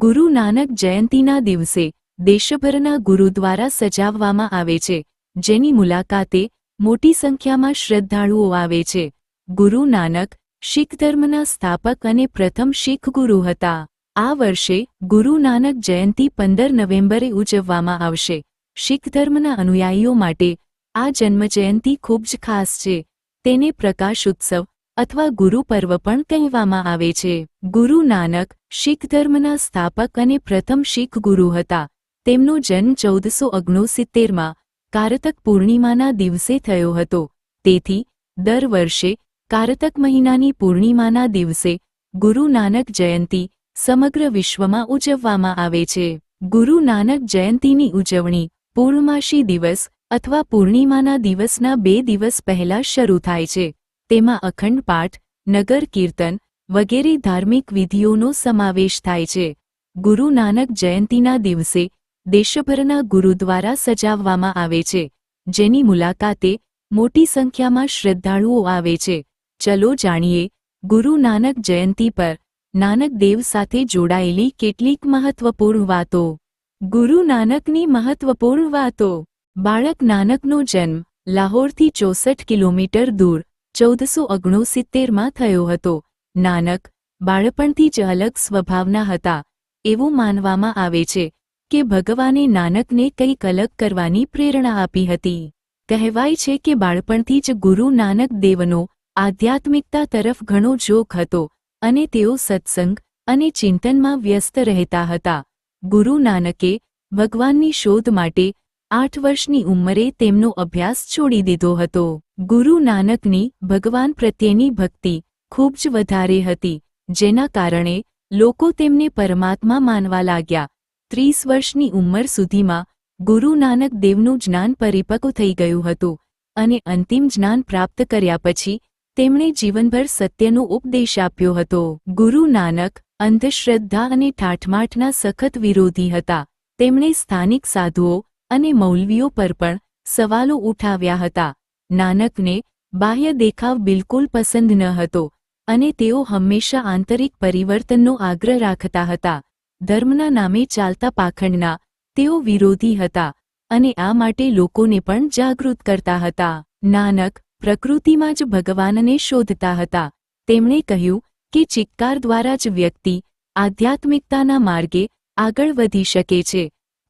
ગુરુ નાનક જયંતીના દિવસે દેશભરના ગુરુદ્વારા સજાવવામાં આવે છે. જેની મુલાકાતે મોટી સંખ્યામાં શ્રદ્ધાળુઓ આવે છે. ગુરુ નાનક શીખ ધર્મના સ્થાપક અને પ્રથમ શીખ ગુરુ હતા. આ વર્ષે ગુરુ નાનક જયંતી પંદર નવેમ્બરે ઉજવવામાં આવશે. શીખ ધર્મના અનુયાયીઓ માટે આ જન્મજયંતી ખૂબ જ ખાસ છે. તેને પ્રકાશ ઉત્સવ અથવા ગુરુ પર્વ પણ કહેવામાં આવે છે. ગુરુ નાનક, શીખ ધર્મના સ્થાપક અને પ્રથમ શીખ ગુરુ હતા. તેમનો જન્મ ચૌદસો ઓગણસિત્તેરમાં કારતક પૂર્ણિમાના દિવસે થયો હતો. તેથી, દર વર્ષે કારતક મહિનાની પૂર્ણિમાના દિવસે ગુરુ નાનક જયંતી સમગ્ર વિશ્વમાં ઉજવવામાં આવે છે. ગુરુ નાનક જયંતીની ઉજવણી પૂર્ણમાસી દિવસ અથવા પૂર્ણિમાના દિવસના બે દિવસ પહેલા શરૂ થાય છે. તેમાં અખંડ પાઠ, નગર કીર્તન વગેરે ધાર્મિક વિધિઓનો સમાવેશ થાય છે. ગુરુ નાનક જયંતીના દિવસે દેશભરના ગુરુદ્વારા સજાવવામાં આવે છે. જેની મુલાકાતે મોટી સંખ્યામાં શ્રદ્ધાળુઓ આવે છે. ચલો જાણીએ ગુરુ નાનક જયંતી પર નાનક દેવ સાથે જોડાયેલી કેટલીક મહત્વપૂર્ણ વાતો. ગુરુ નાનકની મહત્વપૂર્ણ વાતો. બાળક નાનકનો જન્મ લાહોરથી ચોસઠ કિલોમીટર દૂર ચૌદસો ઓગણસિત્તેરમાં થયો હતો. નાનક, બાળપણથી જ અલગ સ્વભાવના હતા. એવું માનવામાં આવે છે કે ભગવાને નાનકને કંઈક અલગ કરવાની પ્રેરણા આપી હતી. કહેવાય છે કે બાળપણથી જ ગુરુ નાનક દેવનો આધ્યાત્મિકતા તરફ ઘણો જોક હતો અને તેઓ સત્સંગ અને ચિંતનમાં વ્યસ્ત રહેતા હતા. ગુરુ નાનકે ભગવાનની શોધ માટે આઠ વર્ષની ઉંમરે તેમનો અભ્યાસ છોડી દીધો હતો. ગુરુ નાનકની ભગવાન પ્રત્યેની ભક્તિ ખૂબ જ વધારે હતી, જેના કારણે લોકો તેમને પરમાત્મા માનવા લાગ્યા. ત્રીસ વર્ષની ઉંમર સુધીમાં ગુરુ નાનક દેવનું જ્ઞાન પરિપક્વ થઈ ગયું હતું અને અંતિમ જ્ઞાન પ્રાપ્ત કર્યા પછી તેમણે જીવનભર સત્યનો ઉપદેશ આપ્યો હતો. ગુરુ નાનક અંધશ્રદ્ધા અને ઠાઠમાઠના સખત વિરોધી હતા. તેમણે સ્થાનિક સાધુઓ અને મૌલવીઓ પર પણ સવાલો ઉઠાવ્યા હતા. નાનકને બાહ્ય દેખાવ બિલકુલ પસંદ ન હતો અને તેઓ હંમેશા આંતરિક પરિવર્તનનો આગ્રહ રાખતા હતા. ધર્મના નામે ચાલતા પાખંડના તેઓ વિરોધી હતા અને આ માટે લોકોને પણ જાગૃત કરતા હતા. નાનક પ્રકૃતિમાં જ ભગવાનને શોધતા હતા. તેમણે કહ્યું કે ચિક્કાર દ્વારા જ વ્યક્તિ આધ્યાત્મિકતાના માર્ગે આગળ વધી શકે છે.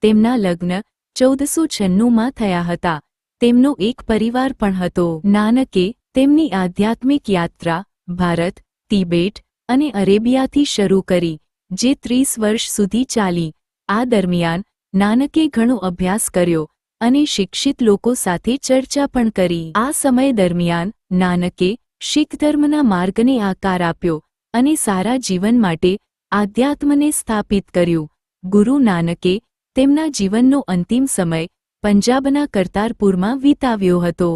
તેમના લગ્ન ચૌદસો છન્નુંમાં થયા હતા. તેમનો એક પરિવાર પણ હતો. નાનકે તેમની આધ્યાત્મિક યાત્રા, ભારત, તિબેટ અને અરેબિયાથી શરૂ કરી, જે ત્રીસ વર્ષ સુધી ચાલી. આ દરમિયાન નાનકે ઘણો અભ્યાસ કર્યો અને શિક્ષિત લોકો સાથે ચર્ચા પણ કરી. આ સમય દરમિયાન નાનકે શીખ ધર્મના માર્ગને આકાર આપ્યો અને સારા જીવન માટે આધ્યાત્મને સ્થાપિત કર્યું. ગુરુ નાનકે તેમના જીવનનો અંતિમ સમય પંજાબના કરતારપુરમાં વિતાવ્યો હતો.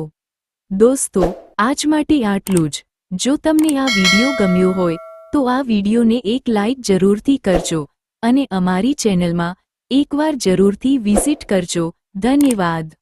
દોસ્તો, આજ માટે આટલું જ. જો તમને આ વીડિયો ગમ્યો હોય, તો આ વિડીયોને એક લાઇક જરૂરથી કરજો અને અમારી ચેનલમાં એકવાર જરૂરથી વિઝિટ કરજો. ધન્યવાદ.